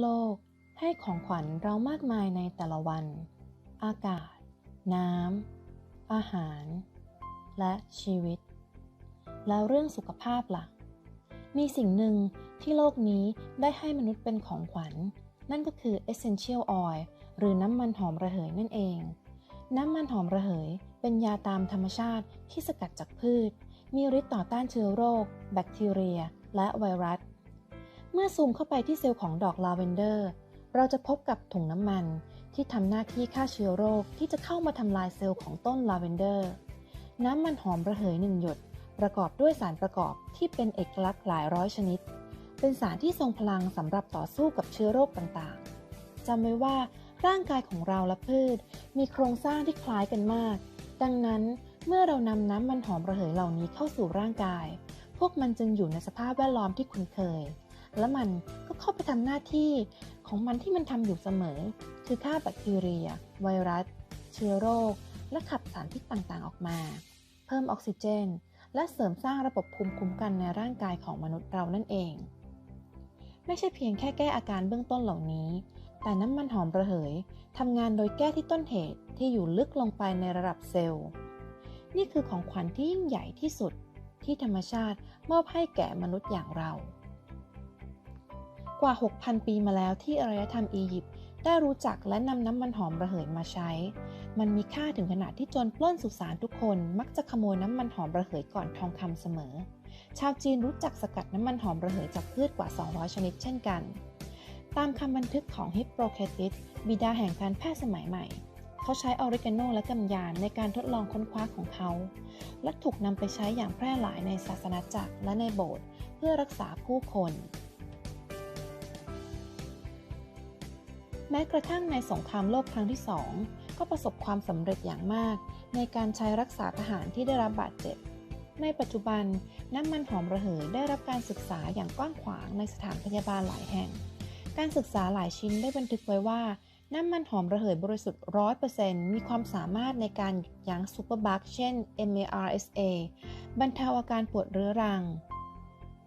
โลกให้ของขวัญเรามากมายในแต่ละวัน อากาศ น้ำ อาหาร และชีวิต แล้วเรื่องสุขภาพล่ะ มีสิ่งหนึ่งที่โลกนี้ได้ให้มนุษย์เป็นของขวัญ นั่นก็คือ essential oil หรือน้ำมันหอมระเหยนั่นเอง น้ำมันหอมระเหยเป็นยาตามธรรมชาติที่สกัดจากพืช มีฤทธิ์ต่อต้านเชื้อโรค แบคทีเรีย และไวรัส เมื่อซูมเข้าไปที่เซลล์ของดอกลาเวนเดอร์ เราจะพบกับถุงน้ำมันที่ทำหน้าที่ฆ่าเชื้อโรคที่จะเข้ามาทำลายเซลล์ของต้นลาเวนเดอร์ น้ำมันหอมระเหยหนึ่งหยด ประกอบด้วยสารประกอบที่เป็นเอกลักษณ์หลายร้อยชนิด เป็นสารที่ทรงพลังสำหรับต่อสู้กับเชื้อโรคต่างๆจำไว้ว่าร่างกายของเราและพืช มีโครงสร้างที่คล้ายกันมาก ดังนั้นเมื่อเรานำน้ำมันหอมระเหยเหล่านี้เข้าสู่ร่างกาย พวกมันจึงอยู่ในสภาพแวดล้อมที่คุ้นเคย และมันก็เข้าไปทำหน้าที่ของมันที่มันทำอยู่เสมอ คือฆ่าแบคทีเรีย ไวรัส เชื้อโรค และขับสารพิษต่างๆออกมา เพิ่มออกซิเจน และเสริมสร้างระบบภูมิคุ้มกันในร่างกายของมนุษย์เรานั่นเอง ไม่ใช่เพียงแค่แก้อาการเบื้องต้นเหล่านี้ แต่น้ำมันหอมระเหยทำงานโดยแก้ที่ต้นเหตุที่อยู่ลึกลงไปในระดับเซลล์ นี่คือของขวัญที่ยิ่งใหญ่ที่สุดที่ธรรมชาติมอบให้แก่มนุษย์อย่างเรา กว่า 6,000 ปีมาแล้วที่อารยธรรมอียิปต์ได้รู้จักและนำน้ำมันหอมระเหยมาใช้ มันมีค่าถึงขนาดที่โจรปล้นสุสานทุกคนมักจะขโมยน้ำมันหอมระเหยก่อนทองคำเสมอ ชาวจีนรู้จักสกัดน้ำมันหอมระเหยจากพืชกว่า 200 ชนิดเช่นกัน ตามคำบันทึกของฮิปโปเคติสบิดาแห่งการแพทย์สมัยใหม่ เขาใช้ออริกาโนและกำยานในการทดลองค้นคว้าของเขา และถูกนำไปใช้อย่างแพร่หลายในศาสนาจักรและในโบสถ์เพื่อรักษาผู้คน แม้กระทั่งในสงครามโลกครั้งที่สองก็ประสบความสำเร็จอย่างมาก ในการใช้รักษาทหารที่ได้รับบาดเจ็บ ในปัจจุบันน้ำมันหอมระเหยได้รับการศึกษาอย่างกว้างขวางในสถานพยาบาลหลายแห่ง การศึกษาหลายชิ้นได้บันทึกไว้ว่าน้ำมันหอมระเหยบริสุทธิ์ 100%มีความสามารถในการยั้งซูเปอร์บัคเช่น MARSA บรรเทาอาการปวดเรื้อรัง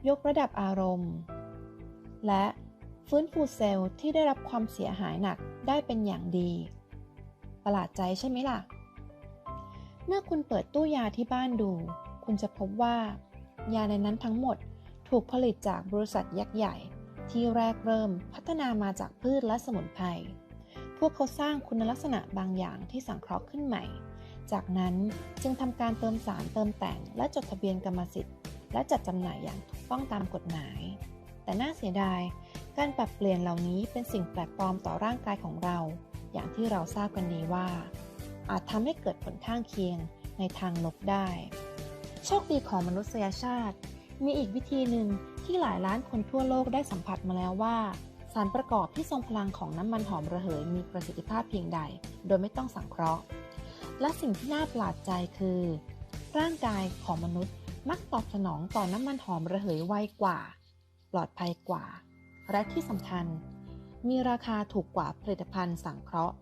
ยกระดับอารมณ์ และ ฟื้นฟูเซลล์ที่ได้รับความเสียหายหนักได้เป็นอย่างดี ประหลาดใจใช่ไหมล่ะ เมื่อคุณเปิดตู้ยาที่บ้านดู คุณจะพบว่า ยาในนั้นทั้งหมดถูกผลิตจากบริษัทยักษ์ใหญ่ ที่แรกเริ่มพัฒนามาจากพืชและสมุนไพร พวกเขาสร้างคุณลักษณะบางอย่างที่สังเคราะห์ขึ้นใหม่ จากนั้นจึงทำการเติมสารเติมแต่งและจดทะเบียนกรรมสิทธิ์ และจัดจำหน่ายอย่างถูกต้องตามกฎหมาย แต่น่าเสียดาย การปรับเปลี่ยนเหล่านี้เป็นสิ่งแปลกปลอมต่อร่างกายของเรา อย่างที่เราทราบกันดีว่า อาจทำให้เกิดผลข้างเคียงในทางลบได้ โชคดีของมนุษยชาติ มีอีกวิธีหนึ่งที่หลายล้านคนทั่วโลกได้สัมผัสมาแล้วว่า สารประกอบที่ทรงพลังของน้ำมันหอมระเหยมีประสิทธิภาพเพียงใด โดยไม่ต้องสังเคราะห์ และสิ่งที่น่าประหลาดใจคือ ร่างกายของมนุษย์มักตอบสนองต่อน้ำมันหอมระเหยไวกว่า ปลอดภัยกว่า และที่สำคัญ มีราคาถูกกว่าผลิตภัณฑ์สังเคราะห์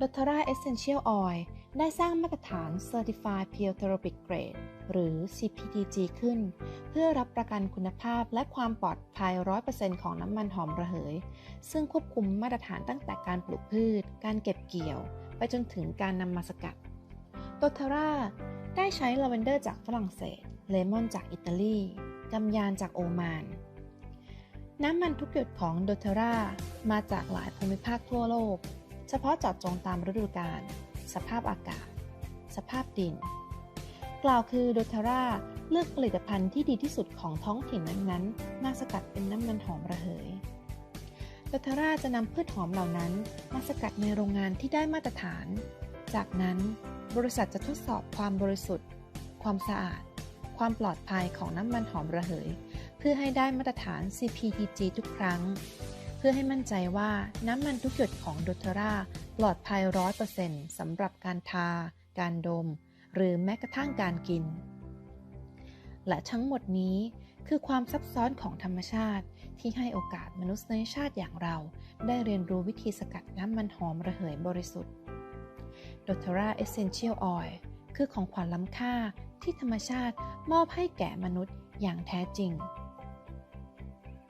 d o t e r a Essential Oil ได้สร้างมาตรฐาน Certified Pure Therapic Grade หรือ CPTG ขึ้น เพื่อรับประกันคุณภาพและความปลอดภัย 100%ของน้ำมันหอมระเหย ซึ่งควบคุมมาตรฐานตั้งแต่การปลูกพืช การเก็บเกี่ยว ไปจนถึงการนำมาสกัด d o t e r a ได้ใช้ลาเวนเดอร์จากฝรั่งเศส เลมอนจากอิตาลีกำยานจากโอมาน น้ำมันทุกหยดของโดเทรามาจากหลายภูมิภาคทั่วโลก เฉพาะเจาะจงตามฤดูกาล สภาพอากาศ สภาพดิน กล่าวคือโดเทราเลือกผลิตภัณฑ์ที่ดีที่สุดของท้องถิ่นนั้นๆ มาสกัดเป็นน้ำมันหอมระเหยโดเทราจะนำพืชหอมเหล่านั้นมาสกัดในโรงงานที่ได้มาตรฐาน จากนั้นบริษัทจะทดสอบความบริสุทธิ์ ความสะอาด ความปลอดภัยของน้ำมันหอมระเหย เพื่อให้ได้มาตรฐาน CPTG ทุกครั้ง เพื่อให้มั่นใจว่าน้ำมันทุกหยดของโดเทราปลอดภัย100%สำหรับการทา การดม หรือแม้กระทั่งการกิน และทั้งหมดนี้คือความซับซ้อนของธรรมชาติที่ให้โอกาสมนุษยชาติอย่างเรา ได้เรียนรู้วิธีสกัดน้ำมันหอมระเหยบริสุทธิ์ d o t e r a Essential Oil คือของขวัญล้ำค่าที่ธรรมชาติมอบให้แก่มนุษย์อย่างแท้จริง